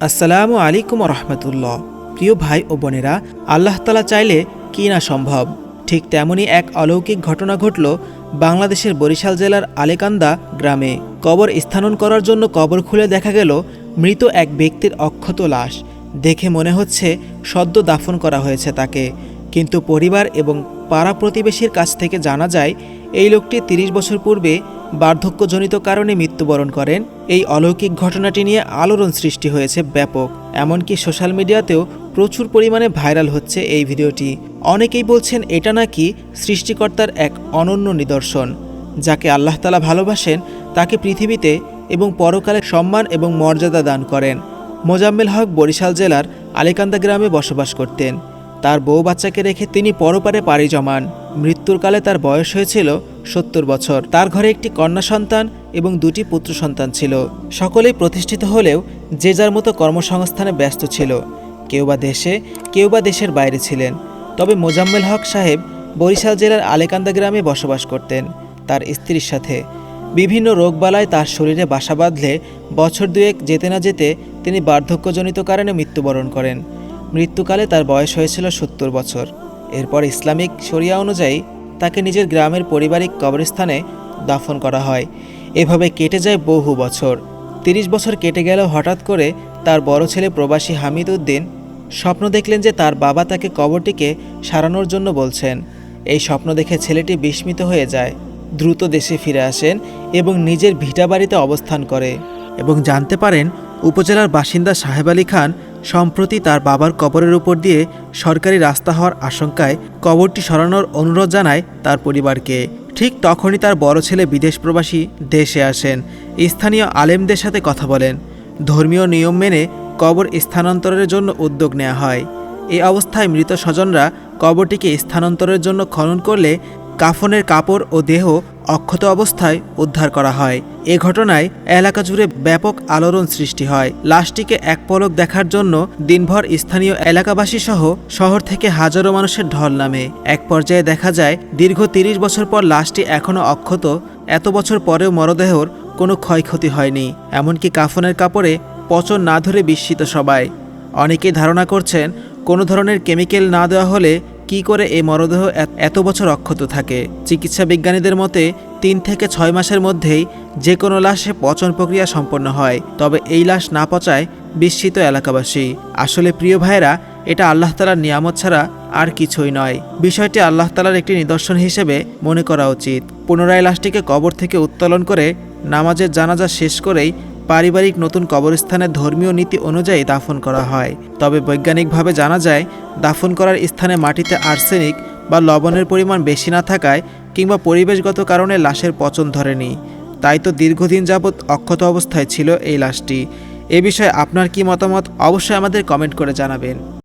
আসসালামু আলাইকুম রহমতুল্লাহ প্রিয় ভাই ও বোনেরা, আল্লাহ তালা চাইলে কি না সম্ভব? ঠিক তেমনই এক অলৌকিক ঘটনা ঘটল বাংলাদেশের বরিশাল জেলার আলেকান্দা গ্রামে। কবর স্থানন করার জন্য কবর খুলে দেখা গেল মৃত এক ব্যক্তির অক্ষত লাশ। দেখে মনে হচ্ছে সদ্য দাফন করা হয়েছে তাকে। কিন্তু পরিবার এবং পাড়া প্রতিবেশীর কাছ থেকে জানা যায়, এই লোকটি তিরিশ বছর পূর্বে বার্ধক্যজনিত কারণে মৃত্যুবরণ করেন। এই অলৌকিক ঘটনাটি নিয়ে আলোড়ন সৃষ্টি হয়েছে ব্যাপক। এমনকি সোশ্যাল মিডিয়াতেও প্রচুর পরিমাণে ভাইরাল হচ্ছে এই ভিডিওটি। অনেকেই বলছেন এটা নাকি সৃষ্টিকর্তার এক অনন্য নিদর্শন, যাকে আল্লাহ তালা ভালোবাসেন, তাকে পৃথিবীতে এবং পরকালে সম্মান এবং মর্যাদা দান করেন। মোজাম্মেল হক বরিশাল জেলার আলেকান্দা গ্রামে বসবাস করতেন। তার বউ বাচ্চাকে রেখে তিনি পরপারে পাড়ি জমান। মৃত্যুর কালে তার বয়স হয়েছিল সত্তর বছর। তার ঘরে একটি কন্যা সন্তান এবং দুটি পুত্র সন্তান ছিল। সকলেই প্রতিষ্ঠিত হলেও যে যার মতো কর্মসংস্থানে ব্যস্ত ছিল। কেউ বা দেশে, কেউ বা দেশের বাইরে ছিলেন। তবে মোজাম্মেল হক সাহেব বরিশাল জেলার আলেকান্দা গ্রামে বসবাস করতেন, তার স্ত্রীর সাথে। বিভিন্ন রোগবালায় তার শরীরে বাসা বাঁধলে বছর দুয়েক যেতে না যেতে তিনি বার্ধক্যজনিত কারণে মৃত্যুবরণ করেন। মৃত্যুকালে তার বয়স হয়েছিল সত্তর বছর। এরপর ইসলামিক শরিয়া অনুযায়ী তাকে নিজের গ্রামের পারিবারিক কবরস্থানে দাফন করা হয়। এভাবে কেটে যায় বহু বছর। তিরিশ বছর কেটে গেল হঠাৎ করে তার বড় ছেলে প্রবাসী হামিদ উদ্দিন স্বপ্ন দেখলেন যে তার বাবা তাকে কবরটিকে সারানোর জন্য বলছেন। এই স্বপ্ন দেখে ছেলেটি বিস্মিত হয়ে যায়, দ্রুত দেশে ফিরে আসেন এবং নিজের ভিটা বাড়িতে অবস্থান করে। এবং জানতে পারেন, উপজেলার বাসিন্দা সাহেব আলী খান সম্প্রতি তার বাবার কবরের উপর দিয়ে সরকারি রাস্তা হওয়ার আশঙ্কায় কবরটি সরানোর অনুরোধ জানায় তার পরিবারকে। ঠিক তখনই তার বড় ছেলে বিদেশ প্রবাসী দেশে আসেন। স্থানীয় আলেমদের সাথে কথা বলেন। ধর্মীয় নিয়ম মেনে কবর স্থানান্তরের জন্য উদ্যোগ নেওয়া হয়। এই অবস্থায় মৃত স্বজনরা কবরটিকে স্থানান্তরের জন্য খনন করলে কাফনের কাপড় ও দেহ অক্ষত অবস্থায় উদ্ধার করা হয়। এ ঘটনায় এলাকা জুড়ে ব্যাপক আলোড়ন সৃষ্টি হয়। লাশটিকে এক পলক দেখার জন্য দিনভর স্থানীয় এলাকাবাসী সহ শহর থেকে হাজারো মানুষের ঢল নামে। এক পর্যায়ে দেখা যায়, দীর্ঘ তিরিশ বছর পর লাশটি এখনও অক্ষত। এত বছর পরেও মরদেহর কোনো ক্ষয়ক্ষতি হয়নি। এমনকি কাফনের কাপড়ে পচন না ধরে বিস্মিত সবাই। অনেকেই ধারণা করছেন, কোনো ধরনের কেমিক্যাল না দেওয়া হলে কি করে এই মরদেহ এত- বছর অক্ষত থাকে? চিকিৎসা বিজ্ঞানীদের মতে, তিন থেকে ছয় মাসের মধ্যেই যে কোনো লাশে পচন প্রক্রিয়া সম্পন্ন হয়, তবে এই লাশ না পচায় বিস্মিত এলাকাবাসী। আসলে প্রিয় ভাইয়েরা, এটা আল্লাহ তালার নিয়ামত ছাড়া আর কিছুই নয়। বিষয়টি আল্লাহ তালার একটি নিদর্শন হিসেবে মনে করা উচিত। পুনরায় লাশটিকে কবর থেকে উত্তোলন করে নামাজের জানাজা শেষ করেই পারিবারিক নতুন কবরস্থানে ধর্মীয় নীতি অনুযায়ী দাফন করা হয়। তবে বৈজ্ঞানিকভাবে জানা যায়, দাফন করার স্থানে মাটিতে আর্সেনিক বা লবণের পরিমাণ বেশি না থাকায় কিংবা পরিবেশগত কারণে লাশের পচন ধরেনি। তাই তো দীর্ঘদিন যাবৎ অক্ষত অবস্থায় ছিল এই লাশটি। এ বিষয়ে আপনার কি মতামত অবশ্যই আমাদের কমেন্ট করে জানাবেন।